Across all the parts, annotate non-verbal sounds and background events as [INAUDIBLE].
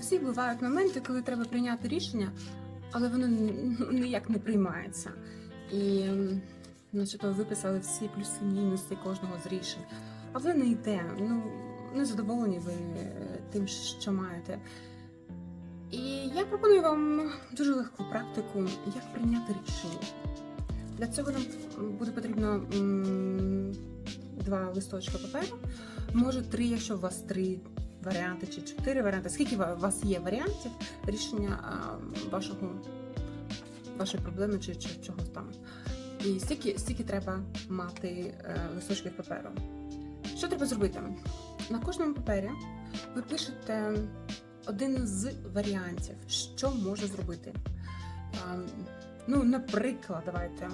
У всіх бувають моменти, коли треба прийняти рішення, але воно ну, ніяк не приймається. І начебто виписали всі плюси, мінуси кожного з рішень. А ви не йде. Ну, не задоволені ви е, тим, що маєте. І я пропоную вам дуже легку практику, як прийняти рішення. Для цього нам буде потрібно два листочка паперу, може три, якщо у вас три варіанти чи чотири варіанти. Скільки у вас є варіантів рішення вашого, вашої проблеми чи, чи чогось там. І стільки, стільки треба мати е, листочків паперу. Що треба зробити? На кожному папері ви пишете один з варіантів, що може зробити. Ну, наприклад, давайте.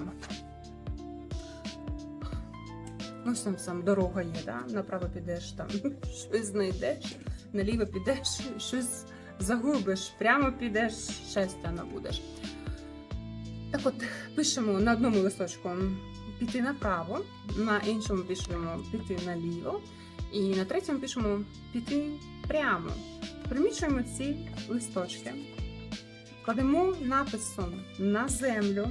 Ну, ось там сам дорога є, да? направо підеш, там [LAUGHS] щось знайдеш, наліво підеш, щось загубиш, прямо підеш, щастя набудеш. Так от, пишемо на одному листочку піти направо, на іншому пишемо піти наліво, і на третьому пишемо піти прямо. Примічуємо ці листочки, кладемо написом на землю,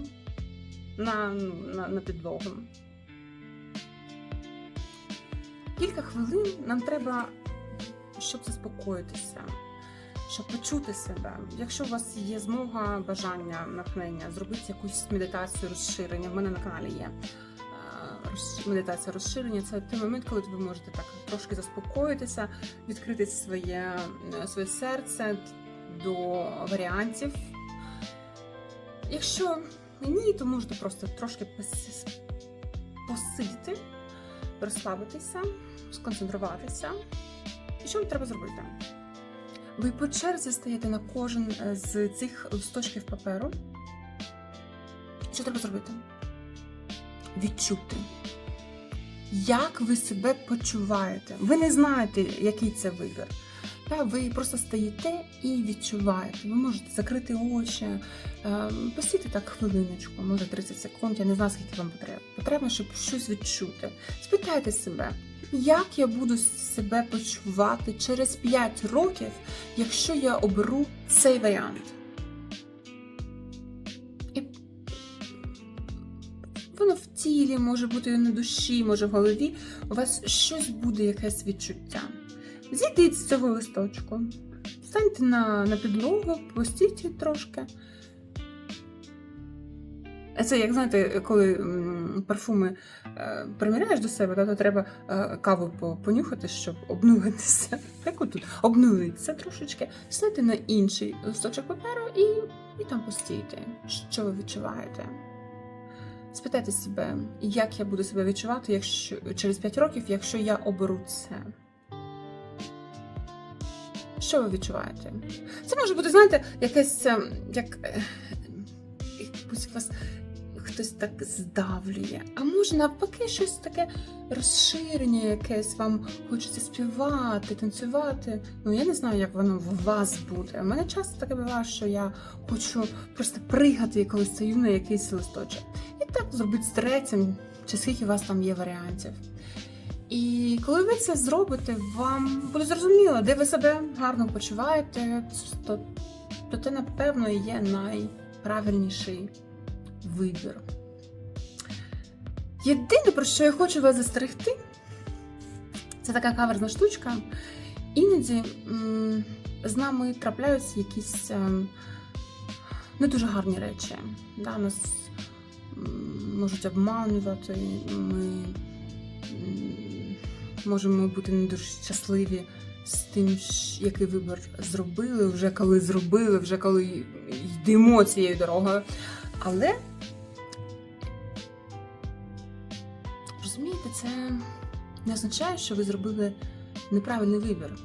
на, ну, на, на підлогу. Кілька хвилин нам треба, щоб заспокоїтися, щоб почути себе. Якщо у вас є змога, бажання, натхнення, зробити якусь медитацію розширення. В мене на каналі є е, медитація розширення. Це той момент, коли ви можете так трошки заспокоїтися, відкрити своє, е, своє серце до варіантів. Якщо ні, то можете просто трошки пос- посидіти, розслабитися, сконцентруватися. І що вам треба зробити? Ви по черзі стаєте на кожен е, з цих листочків паперу. Що треба зробити? Відчути. Як ви себе почуваєте? Ви не знаєте, який це вибір. Ви просто стоїте і відчуваєте. Ви можете закрити очі, ем, посидіти так хвилиночку, може 30 секунд, я не знаю, скільки вам потрібно. Потрібно, щоб щось відчути. Спитайте себе, як я буду себе почувати через 5 років, якщо я оберу цей варіант. Воно в тілі, може бути на душі, може в голові. У вас щось буде, якесь відчуття. Зійдіть з цього листочку, станьте на, на підлогу, постійте трошки. Це, як знаєте, коли парфуми е, приміряєш до себе, то треба е, каву по- понюхати, щоб обнулитися. [LAUGHS] Так тут обнулитися трошечки, станьте на інший листочок паперу і, і там постійте. Що ви відчуваєте? Спитайте себе, як я буду себе відчувати якщо, через 5 років, якщо я оберу це. Що ви відчуваєте? Це може бути, знаєте, якесь ем, як якось вас хтось так здавлює. А може навпаки щось таке розширення, якесь вам хочеться співати, танцювати. Ну я не знаю, як воно в вас буде. У мене часто таке буває, що я хочу просто пригати, коли стою на якийсь листочок. І так зробити з третім, чи скільки у вас там є варіантів. І коли ви це зробите, вам буде зрозуміло, де ви себе гарно почуваєте, то, то це, напевно, є найправильніший вибір. Єдине, про що я хочу вас застерегти, це така каверзна штучка. Іноді з нами трапляються якісь ем, не дуже гарні речі. Да, нас можуть обманювати, ми можемо бути не дуже щасливі з тим, який вибір зробили, вже коли зробили, вже коли йдемо цією дорогою. Але розумієте, це не означає, що ви зробили неправильний вибір.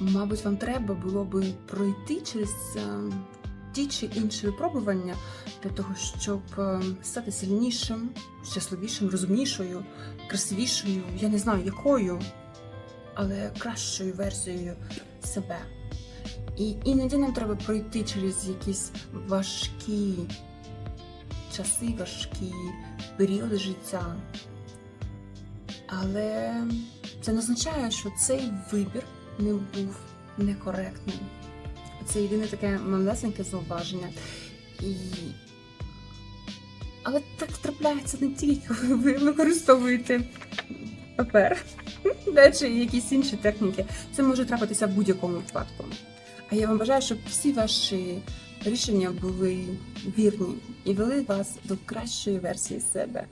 Мабуть, вам треба було би пройти через е, ті чи інші випробування для того, щоб е, стати сильнішим, щасливішим, розумнішою, красивішою, я не знаю якою, але кращою версією себе. І іноді нам треба пройти через якісь важкі часи, важкі періоди життя. Але це не означає, що цей вибір не був некоректним. Це єдине таке малесеньке зауваження. І... Але так трапляється не тільки, коли ви використовуєте папер, [LAUGHS] чи якісь інші техніки. Це може трапитися в будь-якому випадку. А я вам бажаю, щоб всі ваші рішення були вірні і вели вас до кращої версії себе.